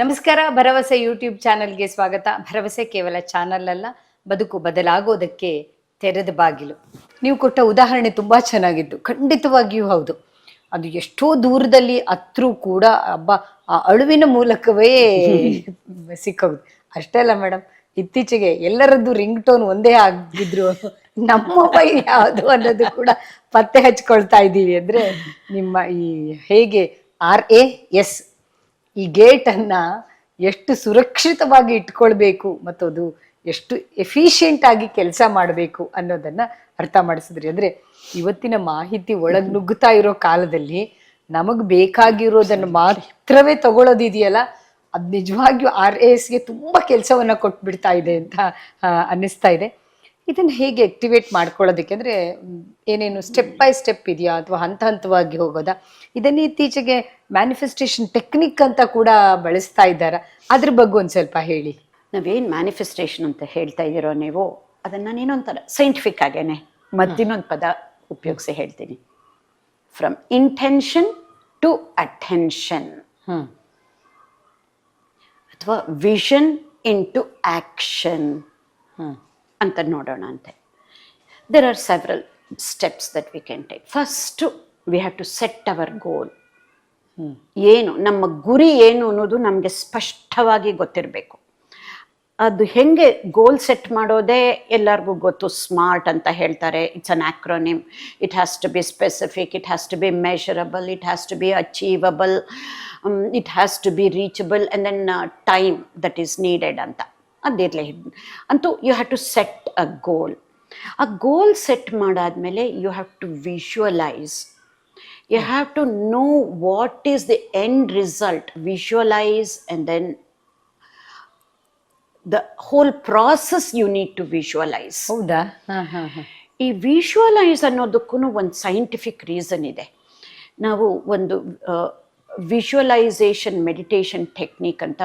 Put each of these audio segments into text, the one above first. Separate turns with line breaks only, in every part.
ನಮಸ್ಕಾರ ಭರವಸೆ ಯೂಟ್ಯೂಬ್ ಚಾನೆಲ್ಗೆ ಸ್ವಾಗತ. ಭರವಸೆ ಕೇವಲ ಚಾನಲ್ ಅಲ್ಲ ಬದುಕು ಬದಲಾಗೋದಕ್ಕೆ ತೆರೆದ ಬಾಗಿಲು. ನೀವು ಕೊಟ್ಟ ಉದಾಹರಣೆ ತುಂಬಾ ಚೆನ್ನಾಗಿತ್ತು ಖಂಡಿತವಾಗಿಯೂ ಹೌದು. ಅದು ಎಷ್ಟೋ ದೂರದಲ್ಲಿ ಅತ್ರೂ ಕೂಡ ಹಬ್ಬ ಆ ಅಳುವಿನ ಮೂಲಕವೇ ಸಿಕ್ಕೋದು. ಅಷ್ಟೇ ಅಲ್ಲ ಮೇಡಮ್ ಇತ್ತೀಚೆಗೆ ಎಲ್ಲರದ್ದು ರಿಂಗ್ ಟೋನ್ ಒಂದೇ ಆಗಿದ್ರು. ನಮ್ಮ ಮೊಬೈಲ್ ಯಾವುದು ಅನ್ನೋದು ಕೂಡ ಪತ್ತೆ ಹಚ್ಕೊಳ್ತಾ ಇದ್ದೀವಿ. ಅಂದ್ರೆ ನಿಮ್ಮ ಈ ಹೇಗೆ ಆರ್ ಎ ಎಸ್ ಈ ಗೇಟ್ ಅನ್ನ ಎಷ್ಟು ಸುರಕ್ಷಿತವಾಗಿ ಇಟ್ಕೊಳ್ಬೇಕು ಮತ್ತು ಅದು ಎಷ್ಟು ಎಫಿಷಿಯೆಂಟ್ ಆಗಿ ಕೆಲಸ ಮಾಡಬೇಕು ಅನ್ನೋದನ್ನ ಅರ್ಥ ಮಾಡಿಸಿದ್ರಿ. ಅಂದ್ರೆ ಇವತ್ತಿನ ಮಾಹಿತಿ ಒಳಗ್ ನುಗ್ಗುತ್ತಾ ಇರೋ ಕಾಲದಲ್ಲಿ ನಮಗ್ ಬೇಕಾಗಿರೋದನ್ನು ಮಾತ್ರವೇ ತಗೊಳ್ಳೋದಿದೆಯಲ್ಲ ಅದ್ ನಿಜವಾಗಿಯೂ ಆರ್ ಎ ಎಸ್ಗೆ ತುಂಬಾ ಕೆಲಸವನ್ನ ಕೊಟ್ಬಿಡ್ತಾ ಇದೆ ಅಂತ ಅನ್ನಿಸ್ತಾ ಇದೆ. ಇದನ್ನ ಹೇಗೆ ಆಕ್ಟಿವೇಟ್ ಮಾಡ್ಕೊಳ್ಳೋದಕ್ಕೆ ಅಂದ್ರೆ ಏನೇನು ಸ್ಟೆಪ್ ಬೈ ಸ್ಟೆಪ್ ಇದೆಯಾ ಅಥವಾ ಹಂತ ಹಂತವಾಗಿ ಹೋಗೋದಾ? ಇದನ್ನ ಇತ್ತೀಚೆಗೆ ಮ್ಯಾನಿಫೆಸ್ಟೇಷನ್ ಟೆಕ್ನಿಕ್ ಅಂತ ಕೂಡ ಬಳಸ್ತಾ ಇದ್ದಾರಾ? ಅದ್ರ ಬಗ್ಗೆ ಒಂದ್ ಸ್ವಲ್ಪ ಹೇಳಿ.
ನಾವೇನು ಮ್ಯಾನಿಫೆಸ್ಟೇಷನ್ ಅಂತ ಹೇಳ್ತಾ ಇದ್ದೀರೋ ನೀವು ಅದನ್ನು ನಾನು ಅಂತಾರೆ ಸೈಂಟಿಫಿಕ್ ಆಗೇನೆ. ಮದ್ದಿನೊಂದು ಪದ ಉಪಯೋಗಿಸಿ ಹೇಳ್ತೀನಿ. ಫ್ರಮ್ ಇಂಟೆನ್ಷನ್ ಟು ಅಟೆನ್ಷನ್ ಅಥವಾ vision in to action
hmm.
ಅಂತ ನೋಡೋಣ ಅಂತೆ. There are several steps that we can take first we have to set our goal ಏನು ನಮ್ಮ ಗುರಿ ಏನು ಅನ್ನೋದು ನಮಗೆ ಸ್ಪಷ್ಟವಾಗಿ ಗೊತ್ತಿರಬೇಕು. ಅದು ಹೆಂಗೆ ಗೋಲ್ ಸೆಟ್ ಮಾಡೋದೇ ಎಲ್ಲರಿಗೂ ಗೊತ್ತು. ಸ್ಮಾರ್ಟ್ ಅಂತ ಹೇಳ್ತಾರೆ. It's an acronym it has to be specific it has to be measurable it has to be achievable it has to be reachable and then time that is needed ಅಂತ. ಅದಿರಲಿ ಅಂತೂ you have to set a goal ಆ goal set ಮಾಡಾದ್ಮೇಲೆ you have to visualise you have to know what is the end result visualise and then the whole process you need to visualise
ಹೌದಾ?
ಈ visualise ಅನ್ನೋದಕ್ಕೂ ಒಂದು scientific reason ಇದೆ. ನಾವು ಒಂದು ವಿಶ್ವಲೈಸೇಷನ್ meditation technique ಅಂತ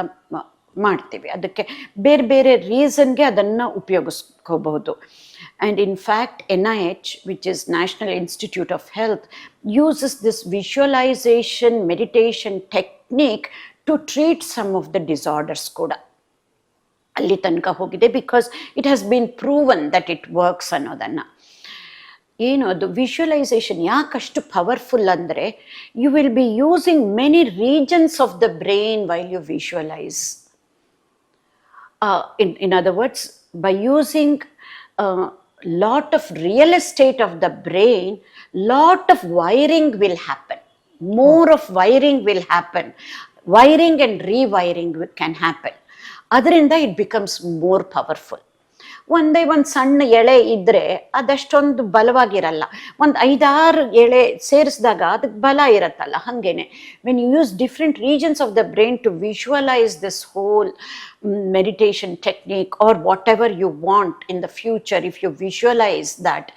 ಮಾಡ್ತೀವಿ. ಅದಕ್ಕೆ ಬೇರೆ ಬೇರೆ ರೀಸನ್ಗೆ ಅದನ್ನು ಉಪಯೋಗಿಸ್ಕೋಬಹುದು. And in fact N I H which is national institute of health uses this visualisation meditation technique to treat some of the disorders ಕೂಡ. ಅಲ್ಲಿ ತನಕ ಹೋಗಿದೆ because it has been proven that it works ಅನ್ನೋದನ್ನು. ಏನು ಅದು? Visualisation ಯಾಕಷ್ಟು powerful ಅಂದರೆ you will be using many regions of the brain while you Uh, in, in other words, by using a lot of real estate of the brain, lot of wiring will happen. More of wiring will happen. Wiring and rewiring can happen. Other than that, it becomes more powerful. ಒಂದೇ ಒಂದು ಸಣ್ಣ ಎಳೆ ಇದ್ದರೆ ಅದಷ್ಟೊಂದು ಬಲವಾಗಿರಲ್ಲ. ಒಂದು ಐದಾರು ಎಳೆ ಸೇರಿಸಿದಾಗ ಅದಕ್ಕೆ ಬಲ ಇರತ್ತಲ್ಲ, ಹಾಗೇನೆ. When you use different regions of the brain to visualise this whole meditation technique or whatever you want in the future if you visualise that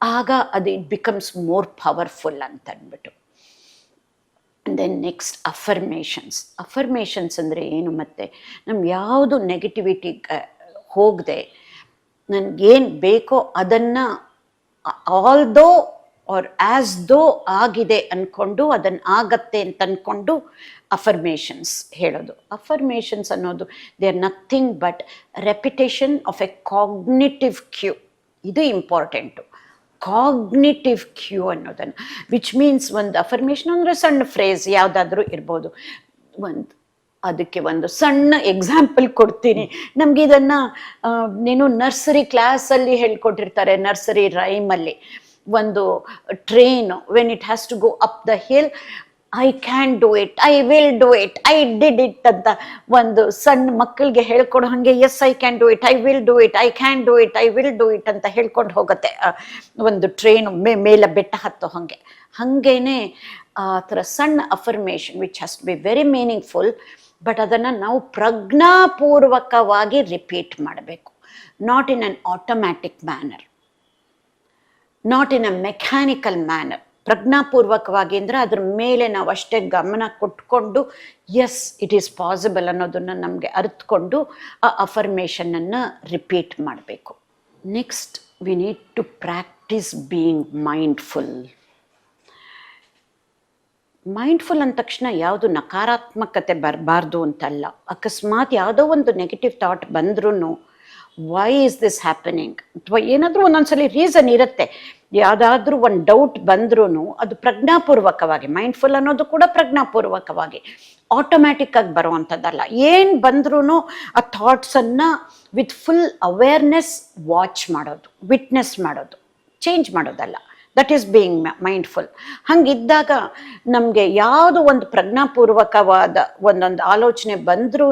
ಆಗ ಅದು ಇಟ್ ಬಿಕಮ್ಸ್ ಮೋರ್ ಪವರ್ಫುಲ್ ಅಂತ ಅಂದ್ಬಿಟ್ಟು ದೆನ್ ನೆಕ್ಸ್ಟ್ ಅಫರ್ಮೇಷನ್ಸ್ ಅಫರ್ಮೇಷನ್ಸ್ ಅಂದರೆ ಏನು ಮತ್ತೆ? ನಮ್ಮ ಯಾವುದು negativity ಹೋಗದೆ. ನನಗೇನು ಬೇಕೋ ಅದನ್ನು ಆಲ್ ದೋ ಆರ್ ಆ್ಯಸ್ ದೋ ಆಗಿದೆ ಅಂದ್ಕೊಂಡು ಅದನ್ನು ಆಗತ್ತೆ ಅಂತ ಅಂದ್ಕೊಂಡು ಅಫರ್ಮೇಷನ್ಸ್ ಹೇಳೋದು. ಅಫರ್ಮೇಷನ್ಸ್ ಅನ್ನೋದು they are nothing but repetition of a cognitive cue ಇದು ಇಂಪಾರ್ಟೆಂಟು ಕಾಗ್ನಿಟಿವ್ ಕ್ಯೂ ಅನ್ನೋದನ್ನು ವಿಚ್ ಮೀನ್ಸ್ ಒಂದು ಅಫರ್ಮೇಷನ್ ಅಂದರೆ ಸಣ್ಣ ಫ್ರೇಸ್ ಯಾವುದಾದ್ರೂ ಇರ್ಬೋದು. ಒಂದು ಅದಕ್ಕೆ ಒಂದು ಸಣ್ಣ ಎಕ್ಸಾಂಪಲ್ ಕೊಡ್ತೀನಿ. ನಮ್ಗೆ ಇದನ್ನ ನೀನು ನರ್ಸರಿ ಕ್ಲಾಸಲ್ಲಿ ಹೇಳ್ಕೊಟ್ಟಿರ್ತಾರೆ, ನರ್ಸರಿ ರೈಮಲ್ಲಿ ಒಂದು train when it has to go up the hill I can do it I will do it I did it ಅಂತ ಒಂದು ಸಣ್ಣ ಮಕ್ಕಳಿಗೆ ಹೇಳ್ಕೊಡೋ ಹಾಗೆ as I can do it I will do it I can do it I will do it ಅಂತ ಹೇಳ್ಕೊಂಡು ಹೋಗುತ್ತೆ. ಒಂದು ಟ್ರೈನ್ ಮೇ, ಮೇಲೆ ಬೆಟ್ಟ ಹತ್ತೋ ಹಾಗೆ. ಹಾಗೇನೆ ಆ ಥರ ಸಣ್ಣ affirmation which has to be very meaningful but ಅದನ್ನು ನಾವು ಪ್ರಜ್ಞಾಪೂರ್ವಕವಾಗಿ ರಿಪೀಟ್ ಮಾಡಬೇಕು. Not in an automatic manner not in a mechanical manner ಪ್ರಜ್ಞಾಪೂರ್ವಕವಾಗಿ ಅಂದರೆ ಅದ್ರ ಮೇಲೆ ನಾವು ಅಷ್ಟೇ ಗಮನ ಕೊಟ್ಕೊಂಡು ಎಸ್ ಇಟ್ ಈಸ್ ಪಾಸಿಬಲ್ ಅನ್ನೋದನ್ನು ನಮಗೆ ಅರ್ತ್ಕೊಂಡು ಆ ಅಫರ್ಮೇಷನನ್ನು ರಿಪೀಟ್ ಮಾಡಬೇಕು. Next we need to practise being mindful mindful ಅಂದ ತಕ್ಷಣ ಯಾವುದು ನಕಾರಾತ್ಮಕತೆ ಬರಬಾರ್ದು ಅಂತಲ್ಲ. ಅಕಸ್ಮಾತ್ ಯಾವುದೋ ಒಂದು ನೆಗೆಟಿವ್ ಥಾಟ್ ಬಂದ್ರೂ ವೈ ಇಸ್ ದಿಸ್ ಹ್ಯಾಪನಿಂಗ್ ಅಥವಾ ಏನಾದರೂ ಒಂದೊಂದ್ಸಲಿ ರೀಸನ್ ಇರುತ್ತೆ. ಯಾವುದಾದ್ರೂ ಒಂದು ಡೌಟ್ ಬಂದ್ರೂ ಅದು ಪ್ರಜ್ಞಾಪೂರ್ವಕವಾಗಿ ಮೈಂಡ್ಫುಲ್ ಅನ್ನೋದು ಕೂಡ ಪ್ರಜ್ಞಾಪೂರ್ವಕವಾಗಿ ಆಟೋಮ್ಯಾಟಿಕ್ ಆಗಿ ಬರುವಂಥದ್ದಲ್ಲ ಏನು ಬಂದ್ರೂ ಆ ಥಾಟ್ಸನ್ನು ವಿತ್ ಫುಲ್ ಅವೇರ್ನೆಸ್ ವಾಚ್ ಮಾಡೋದು ವಿಟ್ನೆಸ್ ಮಾಡೋದು ಚೇಂಜ್ ಮಾಡೋದಲ್ಲ. ದಟ್ ಈಸ್ ಬೀಯಿಂಗ್ ಮೈಂಡ್ಫುಲ್ ಹಂಗಿದ್ದಾಗ ನಮಗೆ ಯಾವುದು ಒಂದು ಪ್ರಜ್ಞಾಪೂರ್ವಕವಾದ ಒಂದೊಂದು ಆಲೋಚನೆ ಬಂದ್ರೂ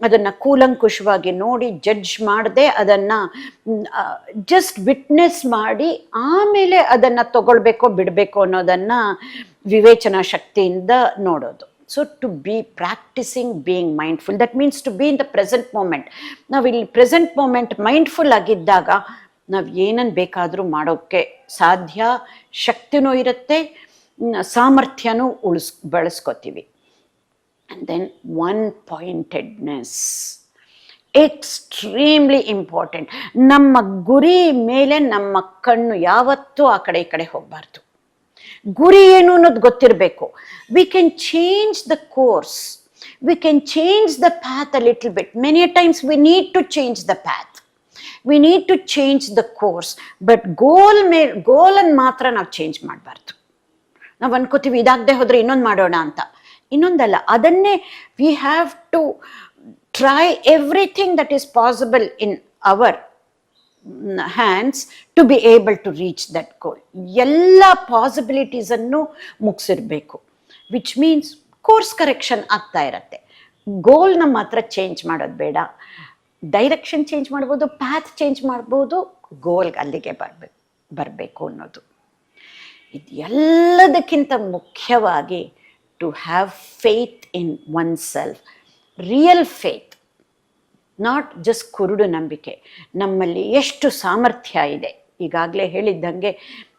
ಅದನ್ನು ಕೂಲಂಕುಷವಾಗಿ ನೋಡಿ ಜಡ್ಜ್ ಮಾಡದೆ ಅದನ್ನು ಜಸ್ಟ್ ವಿಟ್ನೆಸ್ ಮಾಡಿ ಆಮೇಲೆ ಅದನ್ನು ತಗೊಳ್ಬೇಕೋ ಬಿಡಬೇಕು ಅನ್ನೋದನ್ನು ವಿವೇಚನಾ ಶಕ್ತಿಯಿಂದ ನೋಡೋದು. So to be practising being mindful that means to be in the present moment ನಾವು ಇಲ್ಲಿ ಪ್ರೆಸೆಂಟ್ ಮೂಮೆಂಟ್ ಮೈಂಡ್ಫುಲ್ ಆಗಿದ್ದಾಗ ನಾವು ಏನನ್ನು ಬೇಕಾದರೂ ಮಾಡೋಕ್ಕೆ ಸಾಧ್ಯ, ಶಕ್ತಿನೂ ಇರುತ್ತೆ ಸಾಮರ್ಥ್ಯನೂ ಉಳಿಸ್, ಬಳಸ್ಕೋತೀವಿ. And then one pointedness extremely important ನಮ್ಮ ಗುರಿ ಮೇಲೆ ನಮ್ಮ ಕಣ್ಣು ಯಾವತ್ತೂ ಆ ಕಡೆ ಈ ಕಡೆ ಹೋಗಬಾರ್ದು. ಗುರಿ ಏನು ಅನ್ನೋದು ಗೊತ್ತಿರಬೇಕು. We can change the course we can change the path a little bit many times we need to change the path we need to change the course but goal ಮೇಲ್ ಗೋಲನ್ನು ಮಾತ್ರ ನಾವು ಚೇಂಜ್ ಮಾಡಬಾರ್ದು. ನಾವು ಅನ್ಕೋತೀವಿ, ಇದಾಗದೆ ಹೋದರೆ ಇನ್ನೊಂದು ಮಾಡೋಣ ಅಂತ. ಇನ್ನೊಂದಲ್ಲ, ಅದನ್ನೇ we have to try everything that is possible in our hands to be able to reach that goal ಎಲ್ಲ ಪಾಸಿಬಿಲಿಟೀಸನ್ನು ಮುಗಿಸಿರ್ಬೇಕು. ವಿಚ್ ಮೀನ್ಸ್ ಕೋರ್ಸ್ ಕರೆಕ್ಷನ್ ಆಗ್ತಾ ಇರತ್ತೆ. ಗೋಲ್ನ ಮಾತ್ರ ಚೇಂಜ್ ಮಾಡೋದು ಬೇಡ. ಡೈರೆಕ್ಷನ್ ಚೇಂಜ್ ಮಾಡ್ಬೋದು ಪ್ಯಾತ್ ಚೇಂಜ್ ಮಾಡ್ಬೋದು ಗೋಲ್ಗೆ ಅಲ್ಲಿಗೆ ಬರಬೇಕು ಬರಬೇಕು ಅನ್ನೋದು. ಇದು ಎಲ್ಲದಕ್ಕಿಂತ ಮುಖ್ಯವಾಗಿ to have faith in oneself real faith not just ಕುರುಡು ನಂಬಿಕೆ. ನಮ್ಮಲ್ಲಿ ಎಷ್ಟು ಸಾಮರ್ಥ್ಯ ಇದೆ. ಈಗಾಗಲೇ ಹೇಳಿದ್ದಂಗೆ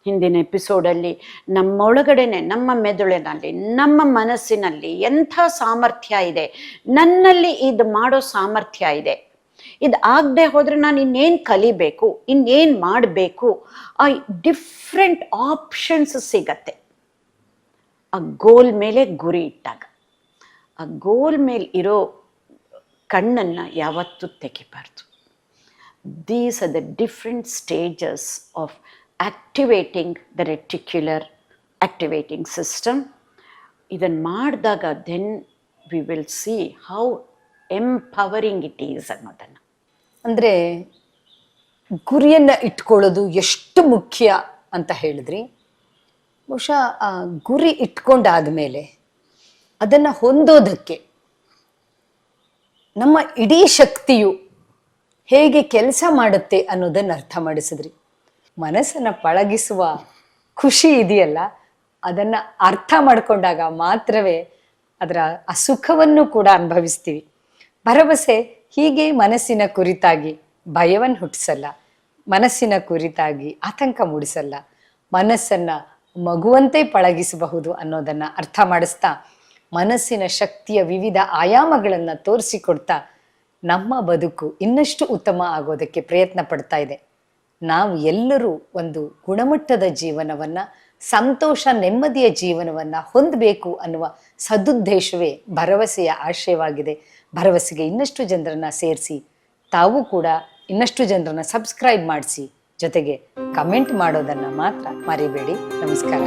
ಹಿಂದಿನ ಎಪಿಸೋಡಲ್ಲಿ ನಮ್ಮೊಳಗಡೆನೆ, ನಮ್ಮ ಮೆದುಳಿನಲ್ಲಿ, ನಮ್ಮ ಮನಸ್ಸಿನಲ್ಲಿ ಎಂಥ ಸಾಮರ್ಥ್ಯ ಇದೆ? ನನ್ನಲ್ಲಿ ಇದು ಮಾಡೋ ಸಾಮರ್ಥ್ಯ ಇದೆ. ಇದು ಆಗದೆ ಹೋದರೆ ನಾನು ಇನ್ನೇನು ಕಲಿಬೇಕು, ಇನ್ನೇನು ಮಾಡಬೇಕು, ಆ ಡಿಫ್ರೆಂಟ್ ಆಪ್ಷನ್ಸ್ ಸಿಗತ್ತೆ. ಆ ಗೋಲ್ ಮೇಲೆ ಗುರಿ ಇಟ್ಟಾಗ, ಆ ಗೋಲ್ ಮೇಲೆ ಇರೋ ಕಣ್ಣನ್ನು ಯಾವತ್ತೂ ತೆಗಿಬಾರ್ದು. These are the different stages of activating the reticular activating system ಇದನ್ನು ಮಾಡಿದಾಗ then we will see how empowering it is ಅನ್ನೋದನ್ನು.
ಅಂದ್ರೆ ಗುರಿಯನ್ನ ಇಟ್ಕೊಳ್ಳೋದು ಎಷ್ಟು ಮುಖ್ಯ ಅಂತ ಹೇಳಿದ್ರಿ. ಬಹುಶಃ ಆ ಗುರಿ ಇಟ್ಕೊಂಡಾದ್ಮೇಲೆ ಅದನ್ನು ಹೊಂದೋದಕ್ಕೆ ನಮ್ಮ ಇಡೀ ಶಕ್ತಿಯು ಹೇಗೆ ಕೆಲಸ ಮಾಡುತ್ತೆ ಅನ್ನೋದನ್ನ ಅರ್ಥ ಮಾಡಿಸಿದ್ರಿ. ಮನಸ್ಸನ್ನು ಪಳಗಿಸುವ ಖುಷಿ ಇದೆಯಲ್ಲ, ಅದನ್ನು ಅರ್ಥ ಮಾಡಿಕೊಂಡಾಗ ಮಾತ್ರವೇ ಅದರ ಆ ಸುಖವನ್ನು ಕೂಡ ಅನುಭವಿಸ್ತೀವಿ. ಭರವಸೆ ಹೀಗೆ ಮನಸ್ಸಿನ ಕುರಿತಾಗಿ ಭಯವನ್ನು ಹುಟ್ಟಿಸಲ್ಲ, ಮನಸ್ಸಿನ ಕುರಿತಾಗಿ ಆತಂಕ ಮೂಡಿಸಲ್ಲ, ಮನಸ್ಸನ್ನ ಮಗುವಂತೆ ಪಳಗಿಸಬಹುದು ಅನ್ನೋದನ್ನ ಅರ್ಥ ಮಾಡಿಸ್ತಾ, ಮನಸ್ಸಿನ ಶಕ್ತಿಯ ವಿವಿಧ ಆಯಾಮಗಳನ್ನ ತೋರಿಸಿಕೊಡ್ತಾ ನಮ್ಮ ಬದುಕು ಇನ್ನಷ್ಟು ಉತ್ತಮ ಆಗೋದಕ್ಕೆ ಪ್ರಯತ್ನ ಪಡ್ತಾ ಇದೆ. ನಾವು ಎಲ್ಲರೂ ಒಂದು ಗುಣಮಟ್ಟದ ಜೀವನವನ್ನ, ಸಂತೋಷ, ನೆಮ್ಮದಿಯ ಜೀವನವನ್ನ ಹೊಂದಬೇಕು ಅನ್ನುವ ಸದುದ್ದೇಶವೇ ಭರವಸೆಯ ಆಶಯವಾಗಿದೆ. ಭರವಸೆಗೆ ಇನ್ನಷ್ಟು ಜನರನ್ನ ಸೇರಿಸಿ, ತಾವು ಕೂಡ ಇನ್ನಷ್ಟು ಜನರನ್ನ ಸಬ್ಸ್ಕ್ರೈಬ್ ಮಾಡಿಸಿ, ಜೊತೆಗೆ ಕಮೆಂಟ್ ಮಾಡೋದನ್ನ ಮಾತ್ರ ಮರಿಬೇಡಿ. ನಮಸ್ಕಾರ.